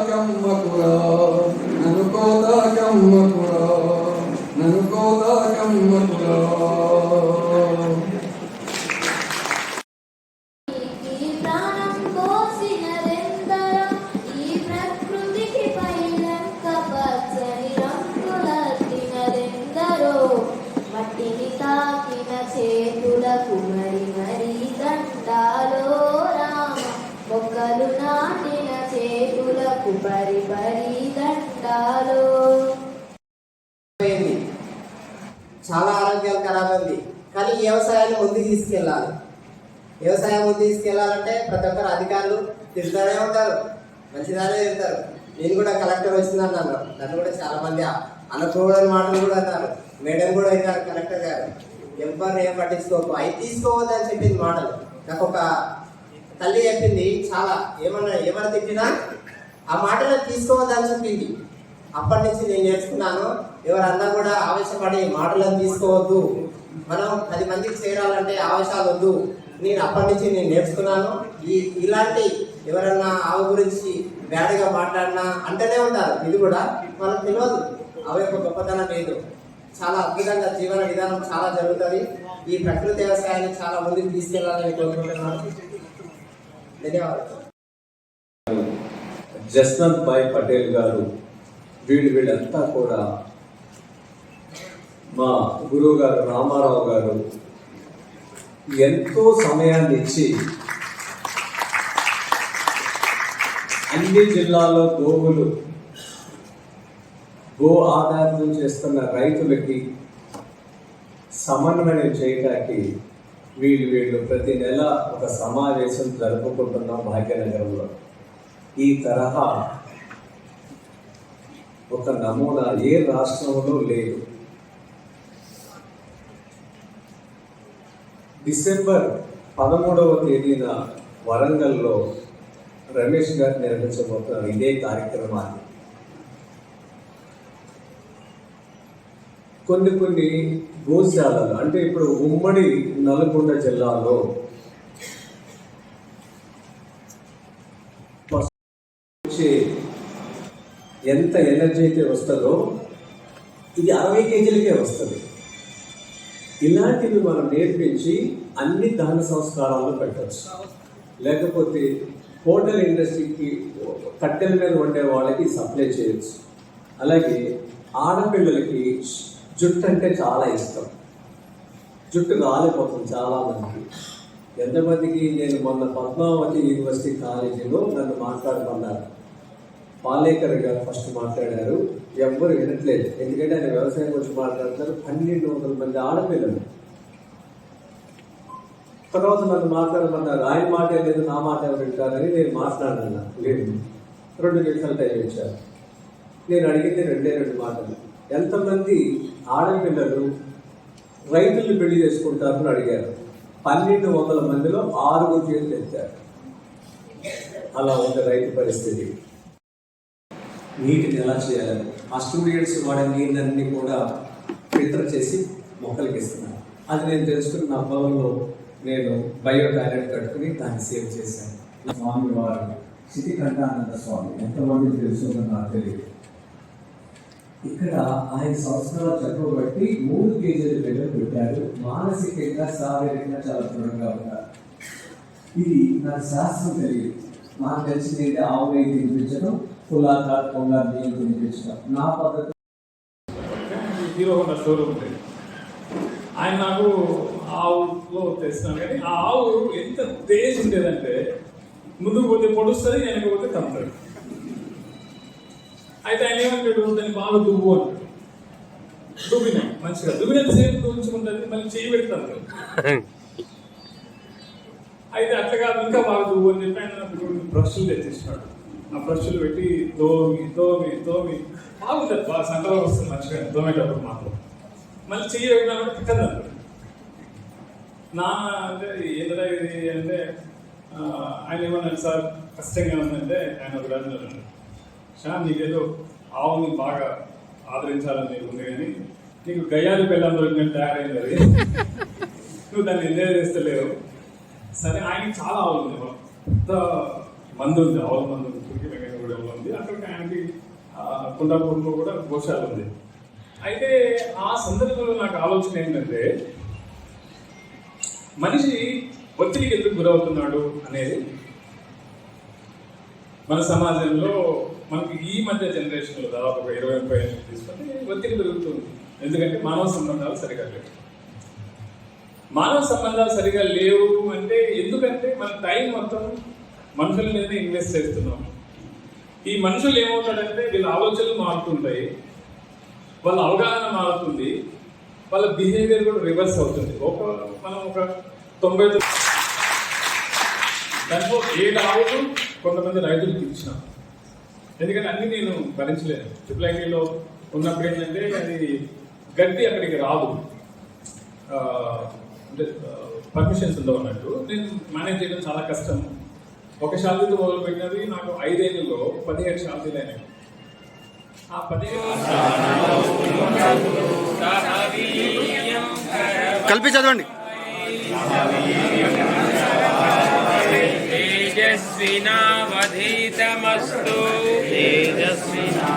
కమ్మకురా నన్ను కోదా కమ్మకురా నన్ను కోదా కమ్మకురా చాలా ఆరోగ్యాలు ఖరాబ్ ఉంది కానీ వ్యవసాయాన్ని ముందుకు తీసుకెళ్ళాలి. వ్యవసాయం ముందు తీసుకెళ్ళాలంటే ప్రతి ఒక్కరు అధికారులు తిరుగుతూనే ఉంటారు. మంచిదానే తింటారు నేను కూడా కలెక్టర్ వచ్చిందన్నాను. అన్నారు నన్ను కూడా చాలామంది మంది మాటలు కూడా అన్నారు. మేడం కూడా అయినారు కలెక్టర్ గారు. ఎవరు ఏం పట్టించుకోకు. అవి తీసుకోవద్దని చెప్పింది మాటలు. నాకు ఒక తల్లి చెప్పింది చాలా ఏమన్నా ఏమన్నా తిట్టినా ఆ మాటలు తీసుకోవద్దని చెప్పింది. అప్పటి నుంచి నేను నేర్చుకున్నాను ఎవరన్నా కూడా ఆవేశపడి మాటలను తీసుకోవద్దు. మనం పది మందికి చేరాలంటే ఆవేశాలు వద్దు. నేను అప్పటి నుంచి నేను నేర్చుకున్నాను. ఈ ఇలాంటి ఎవరన్నా ఆవు గురించి బ్యాడ్గా మాట్లాడినా అంటేనే ఉంటారు. ఇది కూడా మనకు తెలియదు. అవి యొక్క గొప్పతనం లేదు చాలా అద్భుతంగా జీవన విధానం చాలా జరుగుతుంది. ఈ ప్రకృతి వ్యవసాయాన్ని చాలా ముందుకు తీసుకెళ్ళాలని కోరుకుంటున్నాను. ధన్యవాదాలు. జస్వంత్ భాయ్ పటేల్ గారు వీళ్ళు వీళ్ళంతా కూడా మా గురువు గారు రామారావు గారు ఎంతో సమయాన్ని ఇచ్చి అన్ని జిల్లాల్లో గోవులు గో ఆధారితం చేస్తున్న రైతులకి సమన్వయం చేయడానికి వీళ్ళు వీళ్ళు ప్రతి నెల ఒక సమావేశం జరుపుకుంటున్నాం భాగ్యనగరంలో. ఈ తరహా ఒక నమూనా ఏ రాష్ట్రంలో లేదు. డిసెంబర్ పదమూడవ తేదీన వరంగల్లో రమేష్ గారు నిర్వహించబోతున్నారు ఇదే కార్యక్రమాన్ని. కొన్ని కొన్ని గోశాలలు అంటే ఇప్పుడు ఉమ్మడి నల్గొండ జిల్లాలో వచ్చే ఎంత ఎనర్జీ అయితే వస్తుందో ఇది అరవై కేజీలకే వస్తుంది. ఇలాంటివి మనం నేర్పించి అన్ని దాన సంస్కారాలు పెట్టచ్చు. లేకపోతే హోటల్ ఇండస్ట్రీకి కట్టెల మీద వండే వాళ్ళకి సప్లై చేయొచ్చు. అలాగే ఆడపిల్లలకి జుట్టు అంటే చాలా ఇష్టం. జుట్టు రాలిపోతుంది చాలామందికి. ఎంతమందికి నేను మొన్న పద్మావతి యూనివర్సిటీ కాలేజీలో నన్ను మాట్లాడుకున్నాను పాలేకర్ గారు ఫస్ట్ మాట్లాడారు. ఎవ్వరు వినట్లేదు. ఎందుకంటే ఆయన వ్యవసాయం గురించి మాట్లాడతారు పన్నెండు వందల మంది ఆడపిల్లలు. తర్వాత నన్ను మాట్లాడమన్నారు ఆయన మాట లేదు నా మాట ఎవరు వింటారని నేను మాట్లాడాను. లేదు. రెండు నిమిషాలు టైం ఇచ్చారు. నేను అడిగింది రెండే రెండు మాటలు. ఎంతమంది ఆడపిల్లలు రైతుల్ని పెళ్ళి చేసుకుంటారని అడిగారు. పన్నెండు వందల మందిలో ఆరుగురు చేతులు ఎత్తారు. అలా ఉంది రైతు పరిస్థితి. నీటిని ఎలా చేయాలని ఆ స్టూడెంట్స్ వాడే నీళ్ళన్నీ కూడా ఫిల్టర్ చేసి మొక్కలకి ఇస్తున్నారు. అది నేను తెలుసుకుని నా పొలంలో నేను బయో టాయిలెట్ కట్టుకుని దాన్ని సేవ్ చేశాను. స్వామి వారు సిటికంఠానంద స్వామి ఎంతమంది తెలుసుకుందో నాకు తెలియదు. ఇక్కడ ఆయన సంవత్సరాల చెప్పబట్టి బట్టి మూడు కేజీల పిల్లలు పెట్టారు. మానసికంగా శారీరకంగా చాలా దృఢంగా ఉంటారు. ఇది నాకు శాస్త్రం తెలియదు. నాకు తెలిసింది ఆవు నెయ్యి తినిపించడం కులాకార పొంగా నా పద్ధతి హీరో హోండా షోరూమ్ ఉంది. ఆయన నాకు ఆవులో తెస్తున్నాను కానీ ఆ ఆవు ఎంత తేజ్ ఉండేదంటే ముందుకు పోతే పొడుస్తుంది వెనక పోతే తమ్ముతాడు అయితే ఆయన ఏమంటాడు దాన్ని బాగా దువ్వు అంటాడు. దువ్విన? మంచిగా. దువ్వినంత సేపు దువ్వుంచుకుంటుంది మళ్ళీ చేయి పెడతాను అయితే అట్లా కాదు ఇంకా బాగా దువ్వు అని చెప్పి ఆయన బ్రష్లు తెచ్చేసినాడు నా ఫ్రెష్లు పెట్టి తోమి తోమి తోమి బాగుంటుంది బాగా సంకలో వస్తుంది మంచిగా దోమేటప్పుడు మాత్రం. మళ్ళీ చెయ్యి పెట్టినప్పుడు తిక్కదు అంటాడు నా అంటే ఏదైనా ఇది అంటే ఆయన ఏమన్నాడు సార్? కష్టంగా ఉందంటే ఆయన ఒక రాజు అన్నాడు. షా నీకేదో ఆవుని బాగా ఆదరించాలని నీకు ఉంది కానీ నీకు గయ్యాలి పెళ్ళం దొరికినట్టు తయారైంది అది. నువ్వు దాన్ని ఎంజాయ్ చేస్తలేవు. సరే ఆయనకి చాలా ఆవులు ఉంది మందు ఉంది ఆవుల మందు ఉంది వెంకటగూడెంలో ఉంది. అక్కడ కుండాపూర్లో కూడా గోశాల ఉంది. అయితే ఆ సందర్భంలో నాకు ఆలోచన ఏంటంటే మనిషి ఒత్తిడికి ఎందుకు గురవుతున్నాడు అనేది మన సమాజంలో మనకి ఈ మధ్య జనరేషన్లో దాదాపు ఒక ఇరవై ముప్పై ఏళ్ళు తీసుకొని ఒత్తిడి పెరుగుతుంది. ఎందుకంటే మానవ సంబంధాలు సరిగా లేవు. మానవ సంబంధాలు సరిగా లేవు అంటే ఎందుకంటే మన టైం మొత్తం మనుషుల మీదనే ఇన్వెస్ట్ చేస్తున్నాం. ఈ మనుషులు ఏమవుతాడంటే వీళ్ళ ఆలోచనలు మారుతుంటాయి. వాళ్ళ అవగాహన మారుతుంది. వాళ్ళ బిహేవియర్ కూడా రివర్స్ అవుతుంది. ఒక మనం ఒక తొంభై దానిలో దాంట్లో ఏడు ఆవులు కొంతమంది రైతులకు ఇచ్చినాం. ఎందుకంటే అన్ని నేను భరించలేను. ట్రిపుల్ ఉన్నప్పుడు ఏంటంటే అది గడ్డి అక్కడికి రాదు. అంటే పర్మిషన్స్ ఉండవు అన్నట్టు. నేను మేనేజ్ చేయడం చాలా కష్టం. ఒక శాంతితో మొదలుపెట్టినది నాకు ఐదేళ్ళలో పదిహేడు శాంతిలు అయినాయి ఆ పదిహేడు కల్పి చదవండి. తేజస్వినావధీతమస్తు. తేజస్వినా